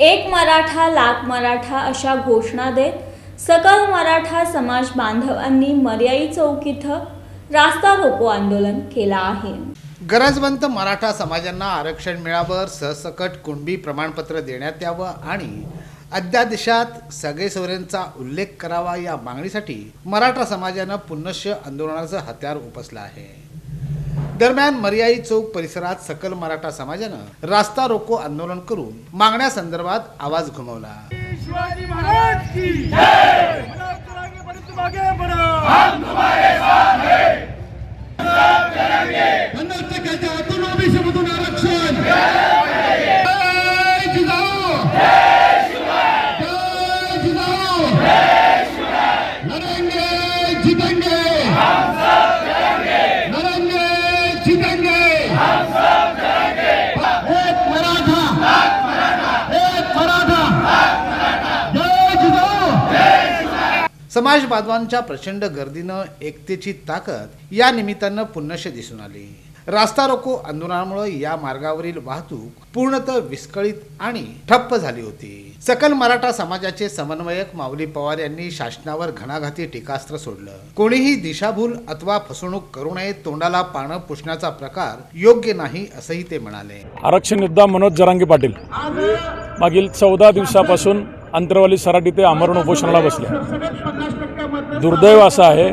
एक मराठा लाख मराठा अशा घोषणा देत सकल मराठा समाज बांधवांनी मर्याई चौक इथं रास्ता रोको आंदोलन केलं आहे. गरजवंत मराठा समाजांना आरक्षण मिळावं सहसकट कुणबी प्रमाणपत्र देण्यात यावं आणि अध्यादेशात सगळे सोयऱ्यांचा उल्लेख करावा या मागणीसाठी मराठा समाजानं पुनश्च आंदोलनाचं हत्यार उपसलं आहे. दरम्यान मर्याई चौक परिसरात सकल मराठा समाजानं रास्ता रोको आंदोलन करून मागण्यासंदर्भात आवाज घुमवला. शिवाजी समाज बांधवांच्या प्रचंड गर्दीनं एकतेची ताकद या निमित्तानं पुन्नश्य दिसून आली. रास्ता रोको आंदोलनामुळे या मार्गावरील वाहतूक पूर्णतः विस्कळीत आणि ठप्प झाली होती. सकल मराठा समाजाचे समन्वयक माऊली पवार यांनी शासनावर घणाघाती टीकास्त्र सोडलं. कोणीही दिशाभूल अथवा फसवणूक करू नये तोंडाला पानं पुसण्याचा प्रकार योग्य नाही असंही ते म्हणाले. आरक्षण योद्धा मनोज जरांगे पाटील. मागील चौदा दिवसापासून अंतरवाली सराटी ते आमरण उपोषणाला बसले. दुर्दैव असं आहे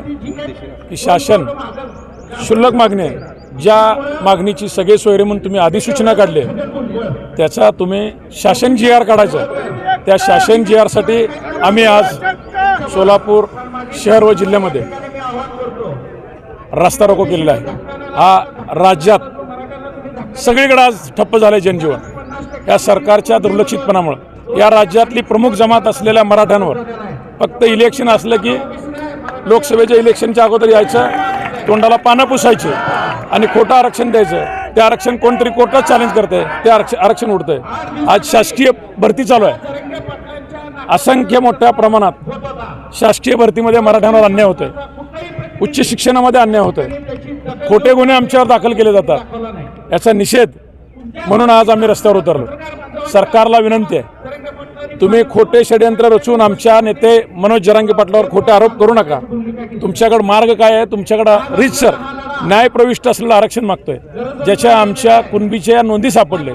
की शासन क्षुल्लक मागणी आहे. ज्या मागणीची सगळे सोयरे म्हणून तुम्ही अधिसूचना काढले त्याचा तुम्ही शासन जी आर काढायचं. त्या शासन जी आरसाठी आम्ही आज सोलापूर शहर व जिल्ह्यामध्ये रस्ता रोको केलेला आहे. हा राज्यात सगळीकडे आज ठप्प झालं जनजीवन. या सरकारच्या दुर्लक्षितपणामुळं या राज्यातली प्रमुख जमात असलेल्या मराठ्यांवर. फक्त इलेक्शन असलं की लोकसभेच्या इलेक्शनच्या अगोदर यायचं तोंडाला पानं पुसायचे आणि खोटं आरक्षण द्यायचं. ते आरक्षण कोणतरी कोर्टात चॅलेंज करते ते आरक्षण आरक्षण उडतंय. आज शासकीय भरती चालू आहे. असंख्य मोठ्या प्रमाणात शासकीय भरतीमध्ये मराठ्यांवर अन्याय होतोय. उच्च शिक्षणामध्ये अन्याय होतोय. खोटे गुन्हे आमच्यावर दाखल केले जातात. याचा निषेध म्हणून आज आम्ही रस्त्यावर उतरलो. सरकारला विनंती आहे. तुम्ही खोटे षडयंत्र रचून आमच्या नेते मनोज जरांगे पाटलावर खोटे आरोप करू नका. तुमच्याकडं मार्ग काय आहे? तुमच्याकडं रीतसर न्यायप्रविष्ट असलेलं आरक्षण मागतोय. ज्याच्या आमच्या कुणबीच्या नोंदी सापडले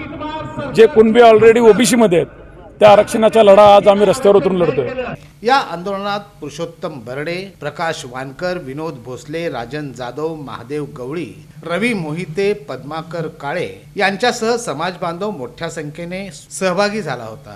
जे कुणबी ऑलरेडी ओबीसीमध्ये आहेत त्या आरक्षणाचा लढा आज आम्ही रस्त्यावर उतरून लढतोय. या आंदोलनात पुरुषोत्तम बर्डे प्रकाश वानकर विनोद भोसले राजन जाधव महादेव गवळी रवी मोहिते पद्माकर काळे यांच्यासह समाज बांधव मोठ्या संख्येने सहभागी झाला होता.